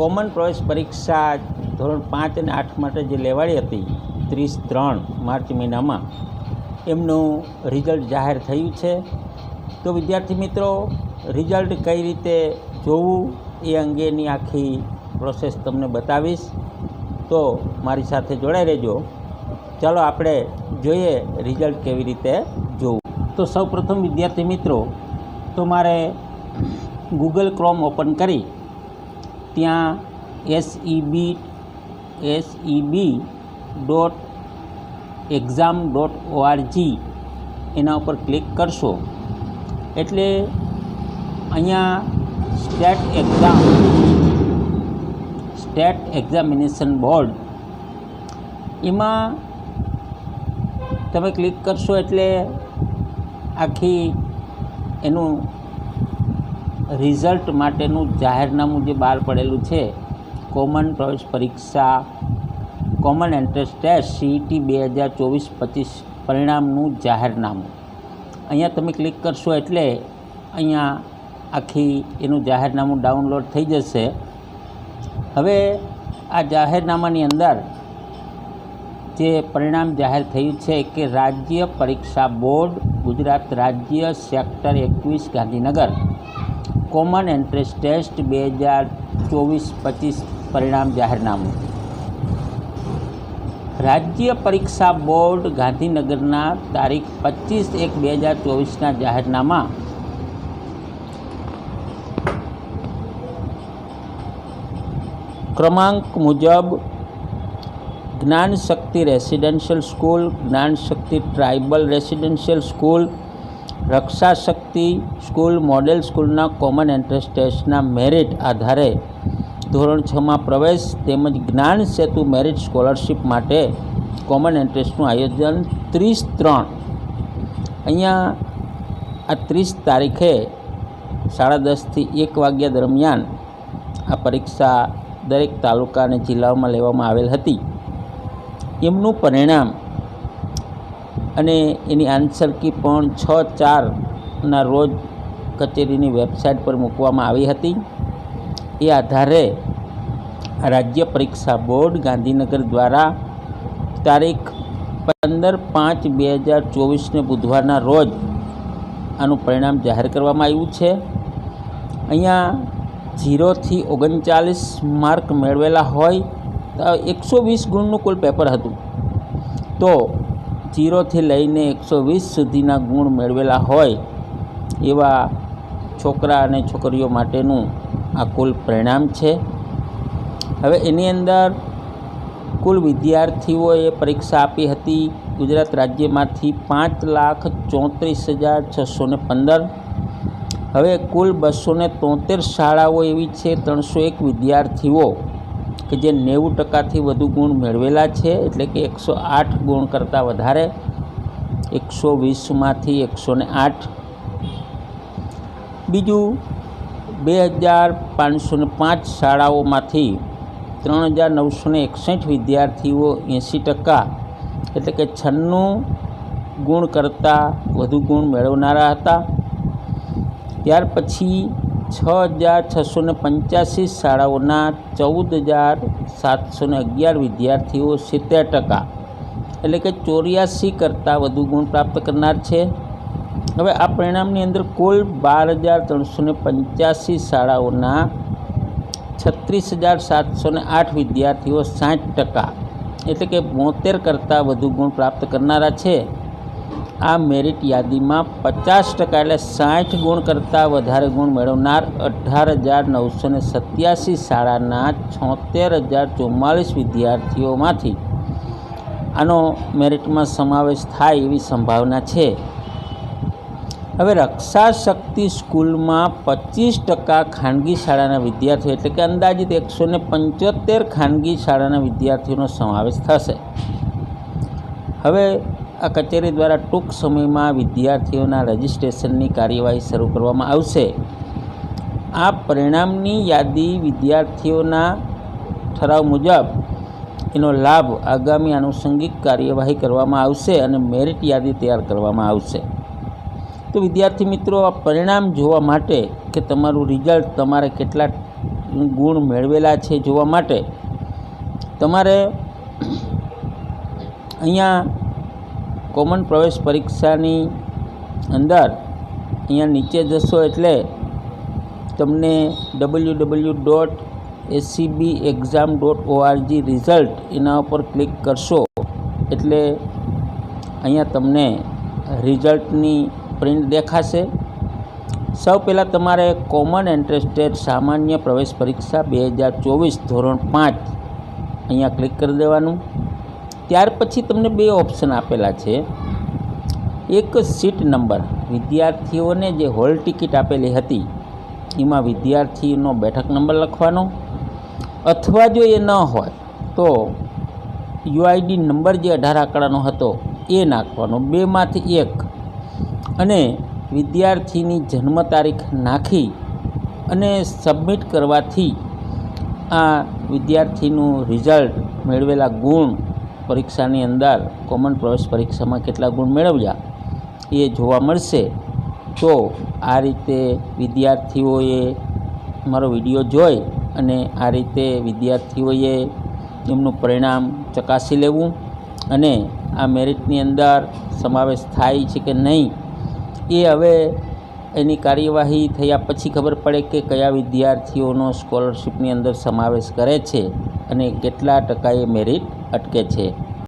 Common પ્રવેશ પરીક્ષા ધોરણ પાંચ અને આઠ માટે જે લેવાડી હતી, ત્રીસ ત્રણ માર્ચ મહિનામાં, એમનું રિઝલ્ટ જાહેર થયું છે. તો વિદ્યાર્થી મિત્રો, રિઝલ્ટ કઈ રીતે જોવું એ અંગેની આખી પ્રોસેસ તમને બતાવીશ. તો મારી સાથે જોડાઈ રહેજો. ચાલો આપણે જોઈએ રિઝલ્ટ કેવી રીતે જોવું. તો સૌપ્રથમ વિદ્યાર્થી મિત્રો, તો મારે ગૂગલ ક્રોમ ઓપન કરી ત્યાં SEB SEB dot exam dot org એના ઉપર ક્લિક કરશો. એટલે અહીંયા state exam state examination board એમાં તમે ક્લિક કરશો એટલે આખી એનું રિઝલ્ટ માટેનું જાહેરનામું જે બહાર પડેલું છે, કોમન પ્રવેશ પરીક્ષા, કોમન એન્ટ્રન્સ ટેસ્ટ, સીઈટી બે હજાર ચોવીસ પચીસ પરિણામનું જાહેરનામું. અહીંયા તમે ક્લિક કરશો એટલે અહીંયા આખી એનું જાહેરનામું ડાઉનલોડ થઈ જશે. હવે આ જાહેરનામાની અંદર જે પરિણામ જાહેર થયું છે કે રાજ્ય પરીક્ષા બોર્ડ ગુજરાત રાજ્ય સેક્ટર એકવીસ ગાંધીનગર. કોમન એન્ટ્રન્સ ટેસ્ટ બે હજાર ચોવીસ પચીસ પરિણામ જાહેરનામું. રાજ્ય પરીક્ષા બોર્ડ ગાંધીનગરના તારીખ પચીસ એક બે હજાર ચોવીસના જાહેરનામા. ક્રમાંક મુજબ જ્ઞાન Shakti residential school Gyan Shakti tribal residential school Raksha Shakti school model સ્કૂલના કોમન એન્ટ્રન્સ ટેસ્ટના મેરિટ આધારે ધોરણ છમાં પ્રવેશ તેમજ જ્ઞાન સેતુ મેરિટ સ્કોલરશિપ માટે કોમન એન્ટ્રન્સનું આયોજન ત્રીસ ત્રણ. અહીંયા આ ત્રીસ તારીખે સાડા દસથી એક વાગ્યા દરમિયાન આ પરીક્ષા દરેક તાલુકા અને જિલ્લાઓમાં લેવામાં આવેલ હતી. એમનું પરિણામ અને એની આન્સર કી પણ છ ચારના રોજ કચેરીની વેબસાઇટ પર મૂકવામાં આવી હતી. એ આધારે રાજ્ય પરીક્ષા બોર્ડ ગાંધીનગર દ્વારા તારીખ પંદર પાંચ બે હજાર ચોવીસને બુધવારના રોજ આનું પરિણામ જાહેર કરવામાં આવ્યું છે. અહીંયા ઝીરોથી ઓગણચાલીસ માર્ક મેળવેલા હોય એકસો વીસ ગુણનું કુલ પેપર હતું. તો જીરોથી લઈને એકસો વીસ સુધીના ગુણ મેળવેલા હોય એવા છોકરા અને છોકરીઓ માટેનું આ કુલ પરિણામ છે. હવે એની અંદર કુલ વિદ્યાર્થીઓએ પરીક્ષા આપી હતી ગુજરાત રાજ્યમાંથી પાંચ લાખ ચોત્રીસ હજાર છસો ને પંદર. હવે કુલ બસો તોતેર શાળાઓ એવી છે, ત્રણસો એક વિદ્યાર્થીઓ કે જે નેવું ટકાથી વધુ ગુણ મેળવેલા છે, એટલે કે એકસો આઠ ગુણ કરતાં વધારે, એકસો વીસમાંથી એકસો ને આઠ. બીજું, બે હજાર પાંચસો ને પાંચ શાળાઓમાંથી ત્રણ હજાર નવસો ને એકસઠ વિદ્યાર્થીઓ એંસી ટકા, એટલે કે છન્નું ગુણ કરતાં વધુ ગુણ મેળવનારા હતા. ત્યાર પછી છ હજાર છસો ને પંચ્યાસી શાળાઓના ચૌદ હજાર સાતસો ને અગિયાર વિદ્યાર્થીઓ સિત્તેર ટકા. એટલે કે ચોર્યાસી કરતાં વધુ ગુણ પ્રાપ્ત કરનાર છે. હવે આ પરિણામની અંદર કુલ બાર હજાર ત્રણસો ને પંચ્યાસી શાળાઓના છત્રીસ હજાર સાતસો ને આઠ વિદ્યાર્થીઓ સાઠ ટકા. એટલે કે બોતેર કરતાં વધુ ગુણ પ્રાપ્ત કરનારા છે. આ મેરિટ યાદીમાં પચાસ ટકા એટલે સાઠ ગુણ કરતાં વધારે ગુણ મેળવનાર અઢાર હજાર નવસો ને સત્યાસી શાળાના છોતેર હજાર ચુમ્માલીસ વિદ્યાર્થીઓમાંથી આનો મેરિટમાં સમાવેશ થાય એવી સંભાવના છે. હવે રક્ષા શક્તિ સ્કૂલમાં પચીસ ટકા ખાનગી શાળાના વિદ્યાર્થીઓ એટલે કે અંદાજિત એકસો ને પંચોતેર ખાનગી શાળાના વિદ્યાર્થીઓનો સમાવેશ થશે. હવે આ કચેરી દ્વારા ટૂંક સમયમાં વિદ્યાર્થીઓના રજિસ્ટ્રેશનની કાર્યવાહી શરૂ કરવામાં આવશે. આ પરિણામની યાદી વિદ્યાર્થીઓના ઠરાવ મુજબ એનો લાભ આગામી આનુષંગિક કાર્યવાહી કરવામાં આવશે અને મેરિટ યાદી તૈયાર કરવામાં આવશે. તો વિદ્યાર્થી મિત્રો, આ પરિણામ જોવા માટે કે તમારું રિઝલ્ટ તમારે કેટલા ગુણ મેળવેલા છે જોવા માટે તમારે અહીંયા કોમન પ્રવેશ પરીક્ષાની અંદર અહીંયા નીચે જશો એટલે તમને W W dot SEB exam dot org result એના ઉપર ક્લિક કરશો. એટલે અહીંયા તમને રિઝલ્ટની પ્રિન્ટ દેખાશે. સૌ પહેલાં તમારે કોમન એન્ટ્રન્સ સામાન્ય પ્રવેશ પરીક્ષા બે હજાર ચોવીસ ધોરણ પાંચ અહીંયા ક્લિક કરી દેવાનું. ત્યાર પછી તમને બે ઓપ્શન આપેલા છે. એક સીટ નંબર વિદ્યાર્થીઓને જે હોલ ટિકિટ આપેલી હતી, એમાં વિદ્યાર્થીનો બેઠક નંબર લખવાનો. અથવા જો એ ન હોય, તો યુઆઈડી નંબર જે અઢાર આંકડાનો હતો, એ નાખવાનો. બેમાંથી એક. અને વિદ્યાર્થીની જન્મ તારીખ નાખી અને સબમિટ કરવાથી આ વિદ્યાર્થીનું રિઝલ્ટ મેળવેલા ગુણ પરીક્ષાની અંદર કોમન પ્રવેશ પરીક્ષામાં કેટલા ગુણ મેળવ્યા એ જોવા મળશે. તો આ રીતે વિદ્યાર્થીઓએ મારો વીડિયો જોઈ અને આ રીતે વિદ્યાર્થીઓએ એમનું પરિણામ ચકાસી લેવું અને આ મેરિટની અંદર સમાવેશ થાય છે કે નહીં એ હવે એની કાર્યવાહી થયા પછી ખબર પડે કે કયા વિદ્યાર્થીઓનો સ્કોલરશિપની અંદર સમાવેશ કરે છે અને કેટલા ટકાએ મેરિટ અટકે છે.